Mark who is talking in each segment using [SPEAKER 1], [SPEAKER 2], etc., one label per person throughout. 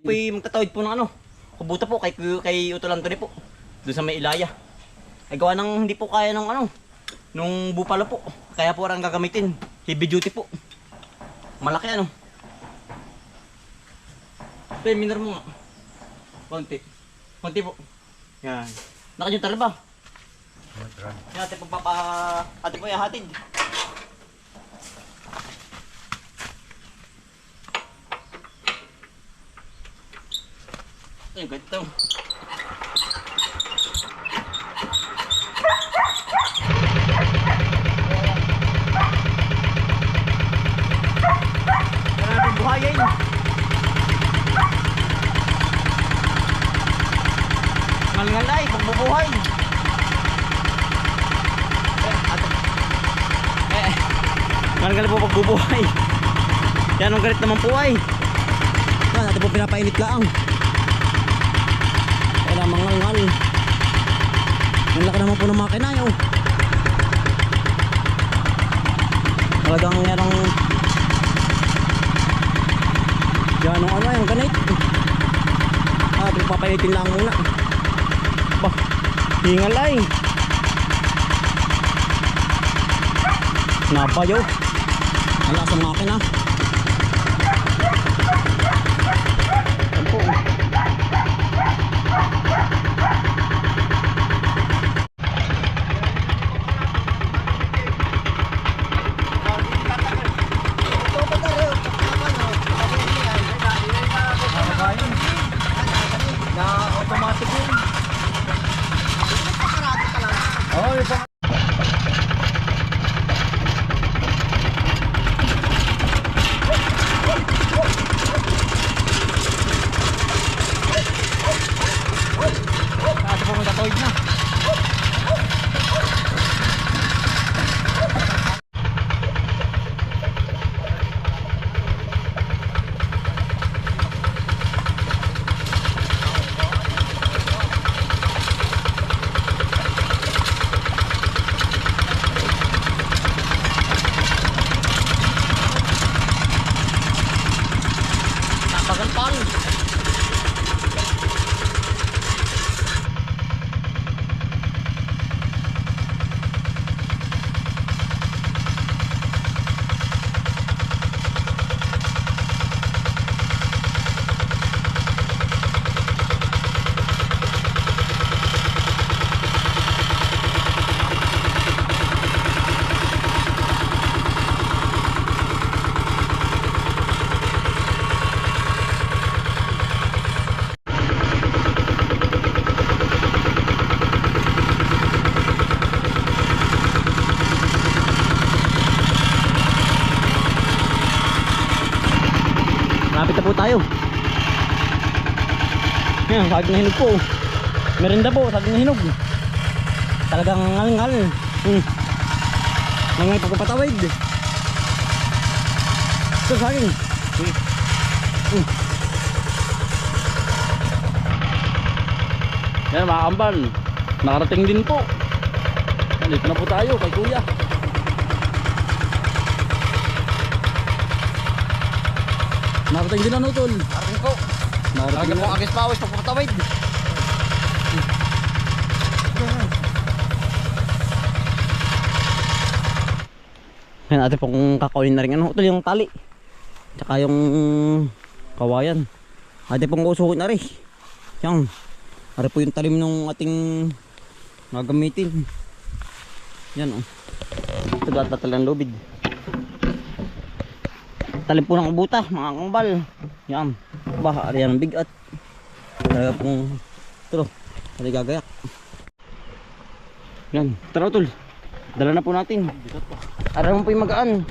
[SPEAKER 1] Po magtatawid po ng ano. Kubuta po kay kay Utol Anthony po. Doon sa may Ilaya. Ay gawa ng hindi po kaya ng ano. Nung bupalo po. Kaya po ang gagamitin. Heavy duty po. Malaki ano. Pe, minar mo nga. Konti. Konti po. Yan. Nakajutar ba? Yan, ate po papa... Ate po ihatid. Ay, ganito. Maraming buhayin. Ngalngalay, pagbubuhay. Eh. Eh, ngalngalay po pagbubuhay. Yan ang galit naman po ay. Yan, ate po pinapainit lang. Wala mangalngal. Ang laki naman po ng makina yun. Talagang merong yan ang ano yung ganit. Ah, papainitin lang muna. Bah, hingal ay. Nabayo. Ang lakas ng makina. Bang! Yan, saging na hinog po. Merinda po, saging na hinog. Talagang ngal-ngal. Hmm. Mga pagpapatawid. Ito saging. Hmm. Hmm. Yan mga kambal. Nakarating din po. Nandito na po tayo kay kuya. Nakarating din tol.
[SPEAKER 2] Akin po.
[SPEAKER 1] Nakarating Na.
[SPEAKER 2] po agis pawis pagpapatawid.
[SPEAKER 1] Yan ate pong kakawin na rin ano tol yung tali. Tsaka yung kawayan. Ate pong kusukin na rin. Yan. Ari po yung talim ng ating gagamitin. Yan oh. Ito data talang lubid. Talim po ng ubuta, mga kambal. Yan. Bah, ari yan ang bigat. Talaga pong ito. Ari gagayak. Yan. Tara tol. Dala na po natin. Araw mo po yung magaan.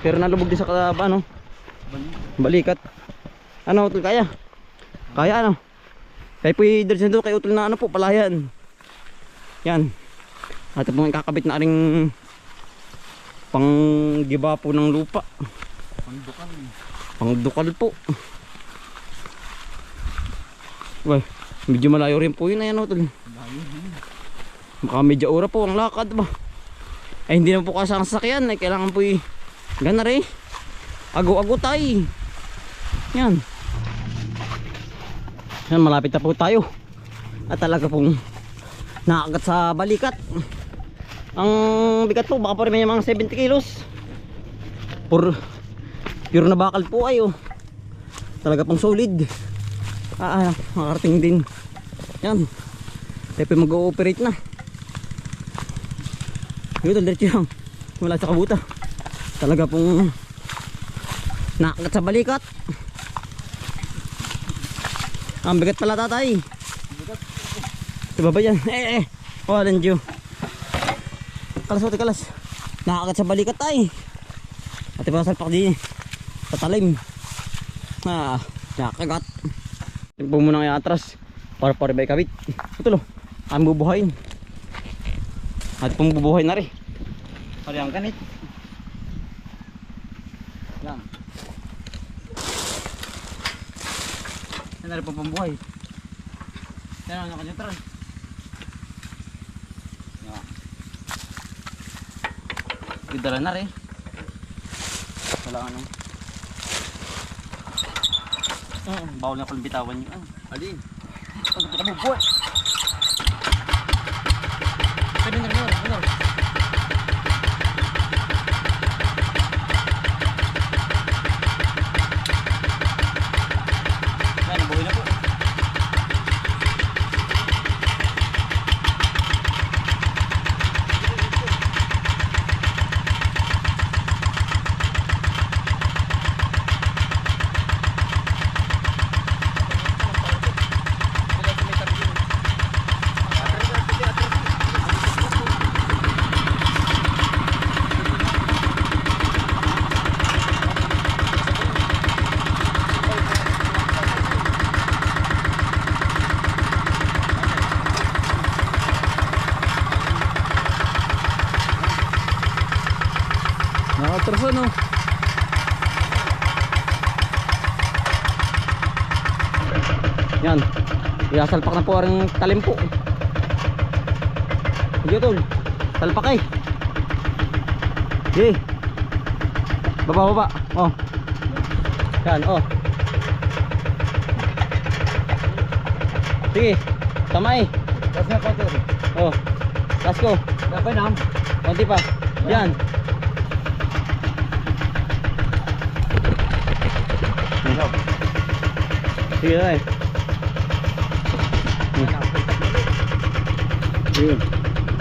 [SPEAKER 1] Pero nalubog din sa kalaba, no? Balikat. Ano, utol kaya? Kaya, ano? Kaya po doon kay utol na ano po, palayan. Yan. At po kakabit na ring panggiba po ng lupa.
[SPEAKER 2] Pangdukan.
[SPEAKER 1] Pangdukal po. Well, medyo malayo rin po yun. Ayan, utol. Baka medyo ora po ang lakad ba. Ay hindi na po kasi ang sasakyan. Ay kailangan po y... Gana rin. Ago-ago tayo. Yan. Yan, malapit na po tayo. At talaga pong nakagat sa balikat. Ang bigat po, baka pa rin may mga 70 kilos. Pur, pure na bakal po ay oh. Talaga pong solid. Ah, ah, makarating din. Yan. Po mag-ooperate na. Yun, diretso lang. Wala sa kabuta. Talaga pong nakagat sa balikat. Ang bigat pala tatay. Diba ba yan? Eh eh. Oh, Alanjo. Kalas mo, kalas. Nakagat sa balikat tay. At iba salpak din. Sa talim. Ah, nakagat. Tingpo mo na kaya atras. Para para ba ikabit. Ito lo. Ang bubuhayin. At pong bubuhay na rin. Pari ang ganit. Yan. Yan na rin pong pambuhay. Yan ang nakanyutran. Yan. Gidala na rin. Wala ano. Ah, bawal na palang bitawan ano.
[SPEAKER 2] Alin?
[SPEAKER 1] Ang boy. Pwede na rin yun, ano? Yan, nabuhay na po.
[SPEAKER 2] Nakatras ano?
[SPEAKER 1] Yan. Iasalpak na po ang talim po. Sige tol. Salpak eh. Sige. Baba baba. Oh. Yan oh. Sige. Kamay.
[SPEAKER 2] Tapos na konti.
[SPEAKER 1] Oh. Taas ko.
[SPEAKER 2] Kapay nam.
[SPEAKER 1] Konti pa. Yan. Sige tayo. Yun.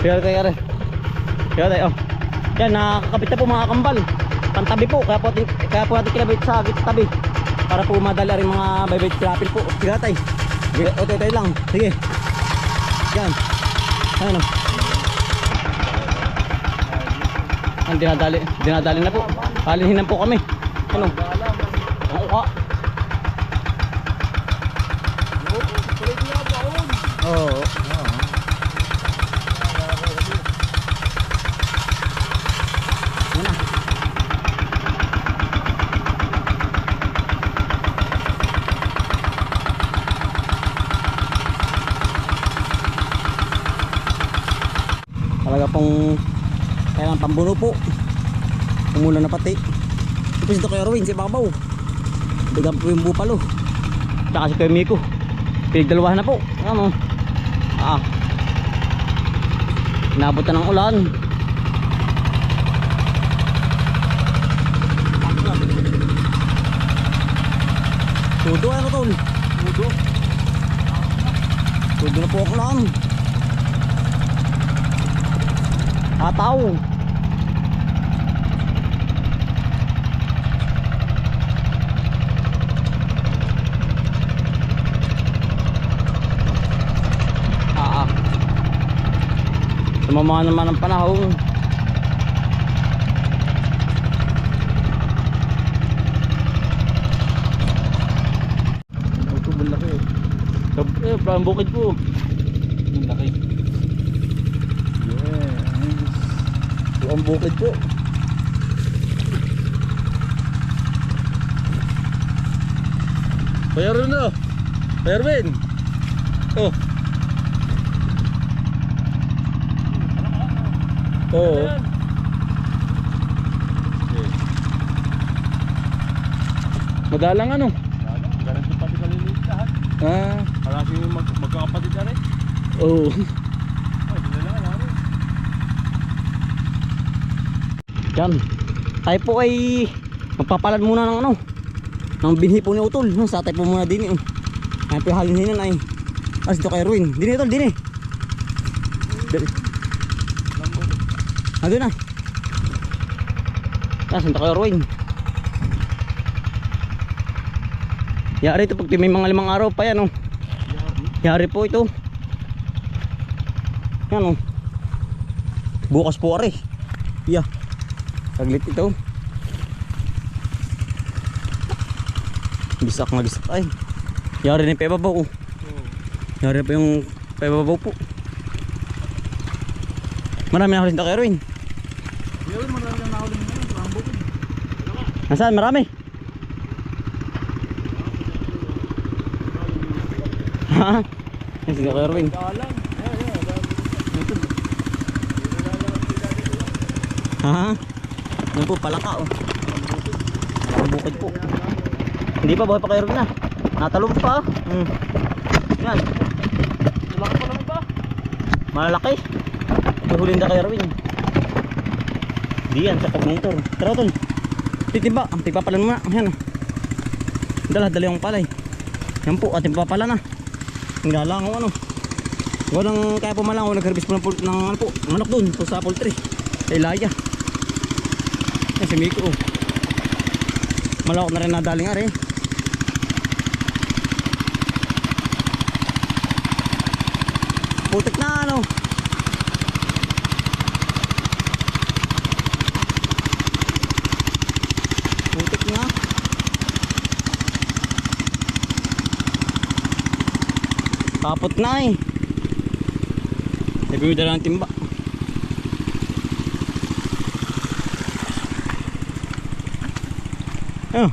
[SPEAKER 1] Kaya tayo are. Kaya tayo. Oh. Yan, nakakapit na po mga kambal. Pantabi po. Kaya po, kaya po natin kinabit sa tabi. Para po madala rin mga baybay trapil po. Sige tayo. Sige, o tayo lang. Sige. Yan. Ano? Ang dinadali, dinadali na po. Palininan po kami. Ano? Ang uka. Oo. Yan na. Talaga pong kailangan pambuno po. Umulan na pati. Ito si Dr. Erwin, si Babaw. Bigang po yung bupalo. Tsaka si Kuya Miko. Pinagdalawahan na po. Ano? Ah. Inabot na ng ulan. Tudo ano tol? Tudo. Tudo na po ako lang. Ataw. Ah. ah. Sumama naman ang panahon.
[SPEAKER 2] Ito malaki eh.
[SPEAKER 1] Eh, parang bukid po.
[SPEAKER 2] Ang laki. Yeah.
[SPEAKER 1] Ang bukid po.
[SPEAKER 2] Mayroon na. Erwin. Oh. Oo.
[SPEAKER 1] Madalang ano?
[SPEAKER 2] Ganun pati kaliliit lahat.
[SPEAKER 1] Ah.
[SPEAKER 2] yung mag magkakapatid na rin.
[SPEAKER 1] Oo.
[SPEAKER 2] Lang ano.
[SPEAKER 1] Yan. Tayo po ay magpapalad muna ng ano. Ng binhi po ni Utol. Sa tayo po muna din eh. Ay po halin ay. As dito kay Ruin. Dini Utol, dini. Doon na. Ah, saan kay Ruin? Yari ito pag may mga limang araw pa yan oh. Yari po ito. Yan oh. Bukas po ari. Yeah. Saglit ito. Bisak na bisak ay. Yari na yung pebabaw. oh. Yari pa yung pebabaw po. Marami na kayo rin.
[SPEAKER 2] Yun, marami na nakauling na yun. Ang bukid.
[SPEAKER 1] Nasaan? Marami. Ha? Yan
[SPEAKER 2] ayan. Ito.
[SPEAKER 1] Ha? Yan po, palaka oh. Bukid po. Hindi pa, buhay pa kayo rin na. Natalong pa. Hmm. Yan.
[SPEAKER 2] Laki pa naman ba?
[SPEAKER 1] Malaki. Tuhulin na kay Erwin. Di yan, sa pagmotor. Tara tol. Titimba. Ang tipapalan mo na. Ayan. oh. Dala, dala yung palay. Yan po, ating papala na. Ang galang ano. Walang kaya pumalang ako nag-harvest po ng, ng ano po, manok dun po sa poultry. Sa Ilaya. Yan si Miko. oh. Malawak na rin nadaling ari. Putik na ano. Putik na. Kapot na eh. Sabi mo dala ng timba. Ayun.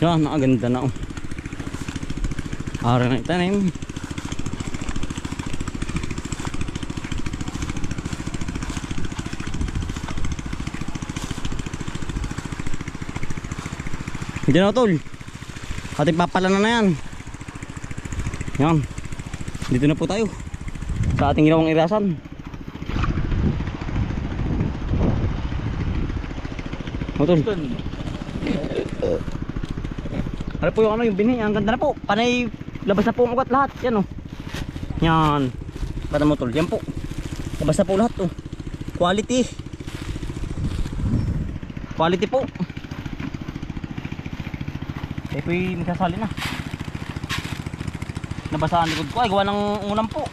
[SPEAKER 1] Yan, nakaganda na oh. Araw na itanim. Hindi na tol. Ating papala na na yan. Yan. Dito na po tayo. Sa ating ginawang irasan. O tol. Ano po yung ano yung binhi? Ang ganda na po. Panay labas na po ang ugat lahat. Yan oh. Yan. Kada mo tol. Yan po. Labas na po lahat oh. Quality. Quality po. Eh po yung nagsasali na. Nabasa ang likod ko. Ay gawa ng ulam po.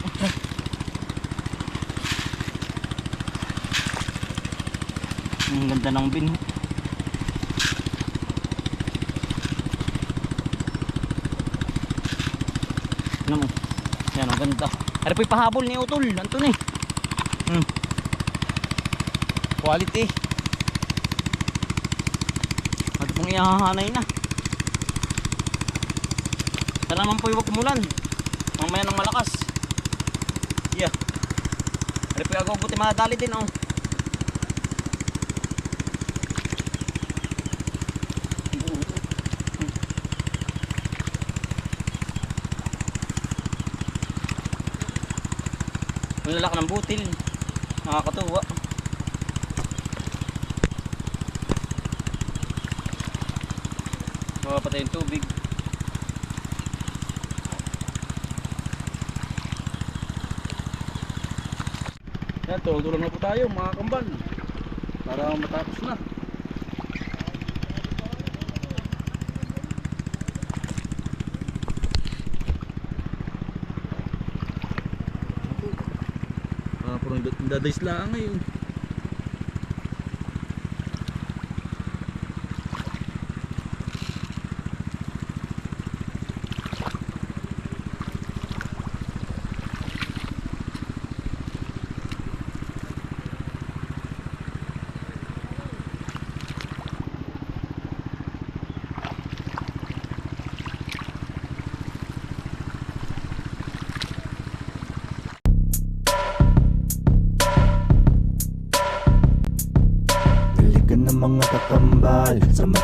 [SPEAKER 1] Ang ganda ng binhi. Ano mo? Yan, ang ganda. Ano po yung pahabol ni Utol? Anton eh. Hmm. Quality. Ito pong ihahanay na. Sana naman po yung kumulan. Mamaya ng malakas. Yeah. Ano po agaw buti madali din oh. Ang lalaki ng butil. Nakakatuwa. Mapapatay yung tubig.
[SPEAKER 2] Yan, tulog-tulog na po tayo mga kambal. Para matapos na. Ah, puro dadays lang ngayon.
[SPEAKER 3] Halika na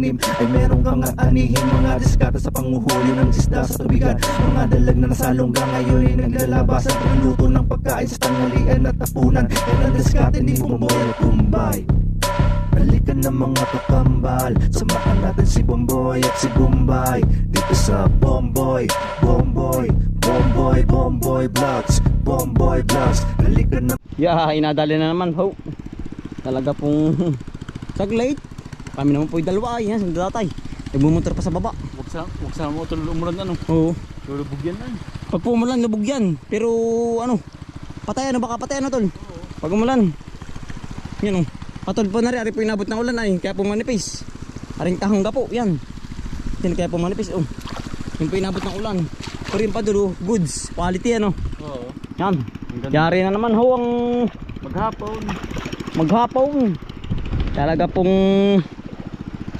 [SPEAKER 3] itinanim ay merong kang aanihin. Mga diskata sa panguhuli ng isda sa tubigan. Mga dalag na nasalongga ngayon ay naglalabasan. Pagluluto ng pagkain sa tanghalian at tapunan. Yan ang diskate ni Bumboy at Kumbay Halika na mga kakambal Samahan natin si Bomboy at si Bombay Dito sa Bomboy Bomboy Bomboy Bomboy Vlogs Bomboy Vlogs Halika na.
[SPEAKER 1] Yeah, inadali na naman. Ho. Talaga pong saglate. Kami naman po yung dalawa ay, yan, sa datay. Nagmumotor pa sa baba.
[SPEAKER 2] Huwag sa, huwag sa mo tulog umulan ano.
[SPEAKER 1] Oo.
[SPEAKER 2] Lulubog yan ay.
[SPEAKER 1] Pag pumulan, lubog yan. Pero ano, patay ano, baka patay ano tol. Pag umulan. Yan oh. Patol po na rin, ari po inabot ng ulan ay, kaya po manipis. Aring tahangga po, yan. Yan, kaya po manipis, oh. Yan po inabot ng ulan. Pero yung pa dulo, goods, quality ano.
[SPEAKER 2] Oo.
[SPEAKER 1] Yan. Yari na naman ho ang
[SPEAKER 2] Maghapon.
[SPEAKER 1] maghapon. Talaga pong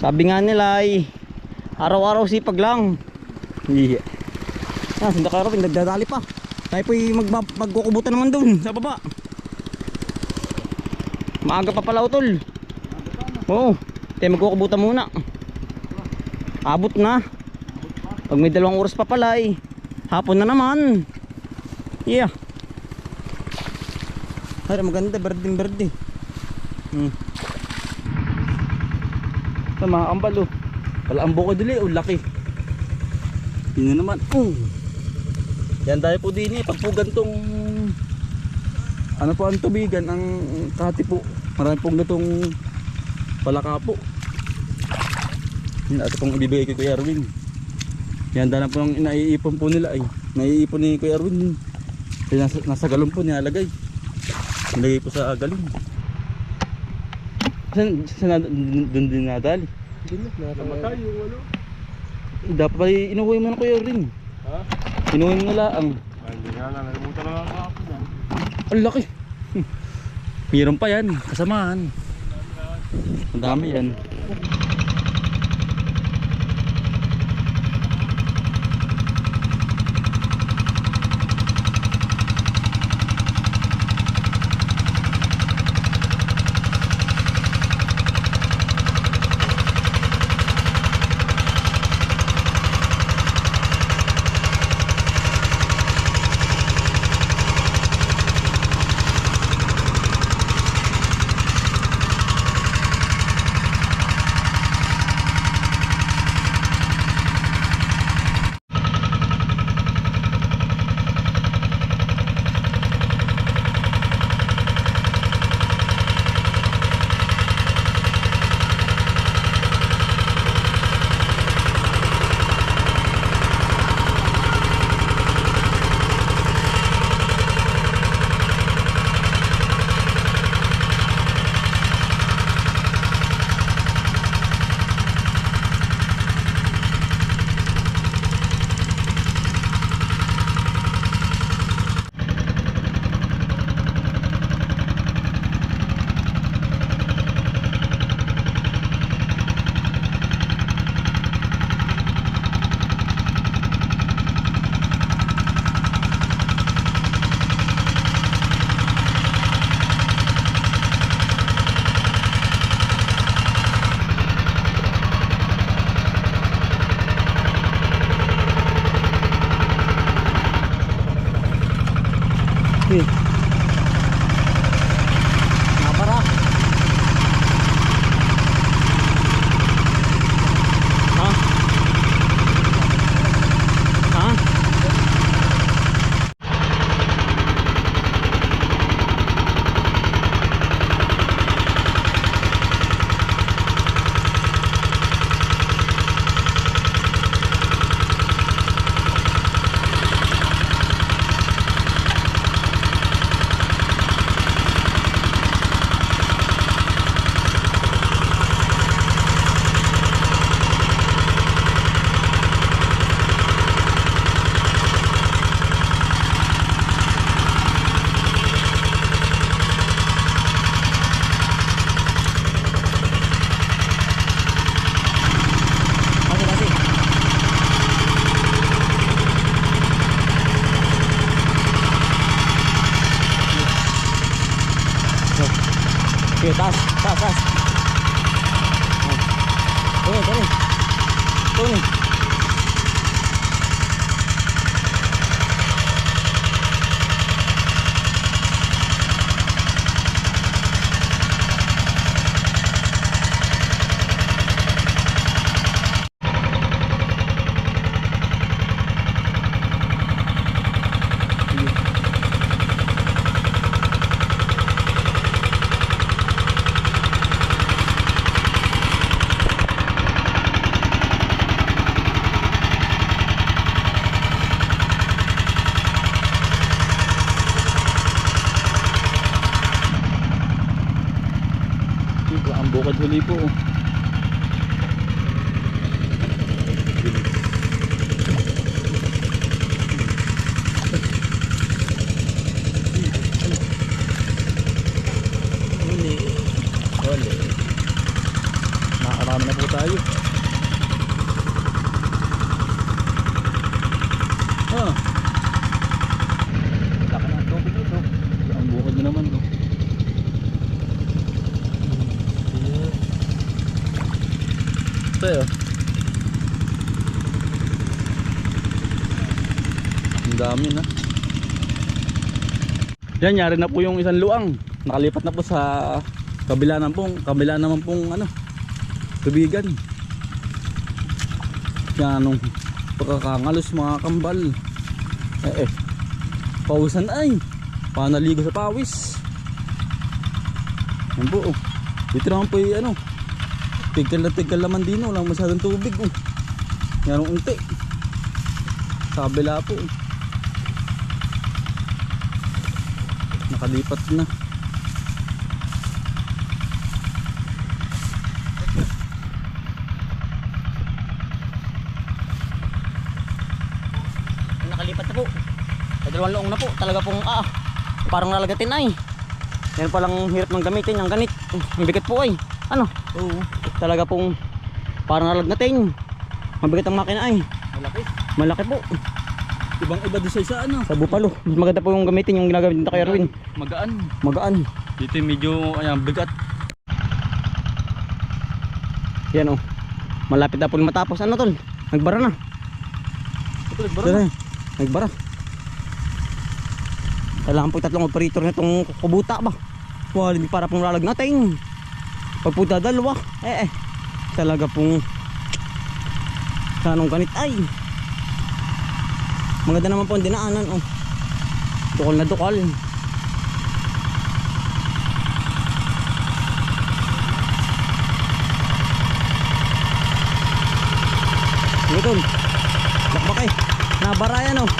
[SPEAKER 1] sabi nga nila ay araw-araw sipag lang. Hindi. Ah, sinda ka rin, nagdadali pa. Tayo po'y magkukubutan naman doon sa baba. Maaga pa pala utol. Oo. Tayo magkukubutan muna. Abot na. Pag may dalawang oras pa pala eh. Hapon na naman. Yeah. Ay, maganda, berdeng berde. Hmm.
[SPEAKER 2] Mga kambal oh. Wala ang buko dili, oh laki. Yun na naman. Oh. Yan tayo po din eh. Pag po gantong ano po ang tubigan ang kahati po. Marami pong gatong palaka po. Yan ito pong ibibigay kay Kuya Erwin. Yan dana po ang naiipon po nila ay. Naiipon ni Kuya Erwin. Nasa, nasa galon po nilalagay. Nilagay po sa galon. Saan, saan doon din nadali?
[SPEAKER 4] Namatay yung ano?
[SPEAKER 2] Dapat pala inuwi mo na kuya rin.
[SPEAKER 4] Ha?
[SPEAKER 2] Inuwi mo nila ang
[SPEAKER 4] Ay, Hindi nga na, nalimutan na lang ako yan.
[SPEAKER 2] ang laki. Meron pa yan, kasamahan. Ang dami yan.
[SPEAKER 1] Sige, taas, taas, taas. Tuloy, tuloy. Tuloy.
[SPEAKER 2] Ang bukod huli po. oh. Huli. Huli. Nakarami na po tayo. Ah. Laki ng tubig ito. Ang bukod na naman. Oh. Tayo. Ang dami na. Yan, yari na po yung isang luang. Nakalipat na po sa kabila naman pong, kabila naman pong ano, tubigan. Yan, anong pagkakangalos mga kambal. Eh eh, pawisan ay. Panaligo sa pawis. Yan po, oh. Dito naman po yung ano, Tigkal na tigkal naman din, walang masyadong tubig. Oh. Yan ang unti. Sa kabila po. oh. Nakalipat na.
[SPEAKER 1] Nakalipat na po. Sa dalawang loong na po. Talaga pong ah, parang lalagatin ay. Yan palang hirap ng gamitin yung ganit. Ang bigat po ay. Ano?
[SPEAKER 2] Oo.
[SPEAKER 1] Talaga pong parang lalagatin. Mabigat ang makina ay.
[SPEAKER 2] Malaki.
[SPEAKER 1] Malaki po.
[SPEAKER 2] Ibang iba din sa isa ano.
[SPEAKER 1] Sa Bupalo. Mas maganda po yung gamitin yung ginagamit nito kay Erwin.
[SPEAKER 2] Magaan.
[SPEAKER 1] Magaan.
[SPEAKER 2] Dito medyo ayan, bigat.
[SPEAKER 1] Yan oh. Malapit na po matapos. Ano tol? Nagbara na.
[SPEAKER 2] Ito,
[SPEAKER 1] Tara, nagbara. Kailangan po tatlong operator na itong kubuta ba? Wala, hindi para pong lalag natin. Pag po dalawa, eh eh. Talaga pong sanong ganit ay. Maganda naman po ang dinaanan oh. Dukol na dukol. Sige tol. Bakbak eh. Nabara yan oh.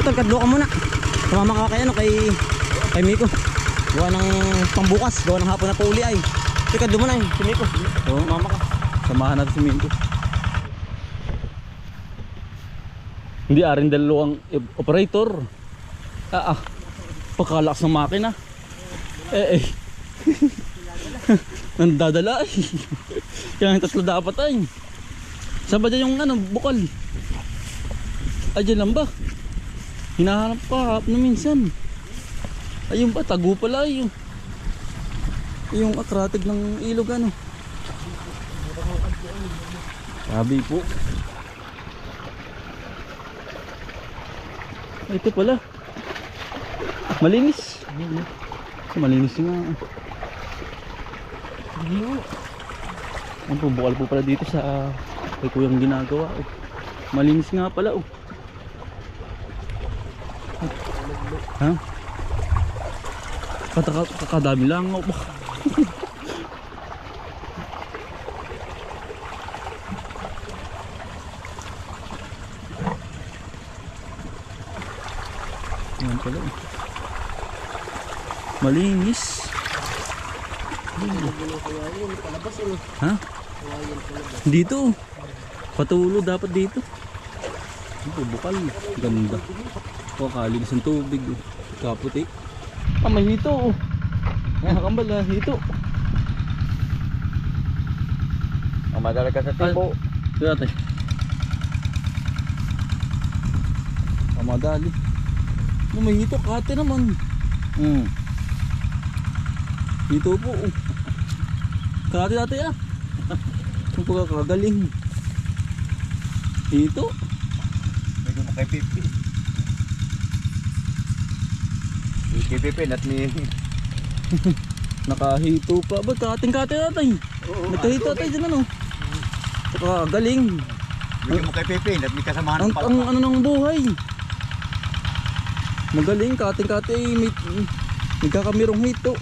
[SPEAKER 1] Ito, kadlo ka muna. Tumama ka kay ano, kay, kay Miko. Gawa ng pambukas, gawa ng hapon na pauli ay. Ito, kadlo mo na eh, si Miko.
[SPEAKER 2] Oo.
[SPEAKER 1] Tumama ka.
[SPEAKER 2] Samahan natin si Minto. Hindi arin dalawang i- operator. Ah ah. Pagkalakas ng makina. Eh eh. Nandadala eh. Kaya yung tatlo dapat ay. Saan ba dyan yung ano, bukal? Ay, dyan lang ba? Hinahanap pa hap na minsan. Ayun ba, tago pala yun. Yung akratig ng ilog ano. Sabi po. Ay, Ito pala. Malinis. Malinis nga. Ang bukal po pala dito sa kay kuyang ginagawa. Oh. Malinis nga pala. Oh. Ha? Kataka, kakadami lang. Oh. Yan pala. eh. Malinis. Ha? Dito. Patulo dapat dito. Ito bukal. Ganda. O kalinis ng tubig. oh. Kaputi. Ah, may hito. oh. Yan, kambal na hito.
[SPEAKER 1] Ang madala ka sa
[SPEAKER 2] timbo. Kaya tayo. Madali. No, may hito, kate naman. Hmm. Hito po. oh. Kate dati ah. Ang pagkakagaling. Hito.
[SPEAKER 4] Medyo mo kay Pipi. Kay Pipi, at ni...
[SPEAKER 2] Nakahito pa. Ba't kating kate natin? Nagkahito tayo dyan ano. Pagkakagaling.
[SPEAKER 4] Medyo mo kay Pipi, at may kasamahan
[SPEAKER 2] Ang,
[SPEAKER 4] ng
[SPEAKER 2] ang ano ng buhay. Magaling, kating kate may, may kakamirong hito.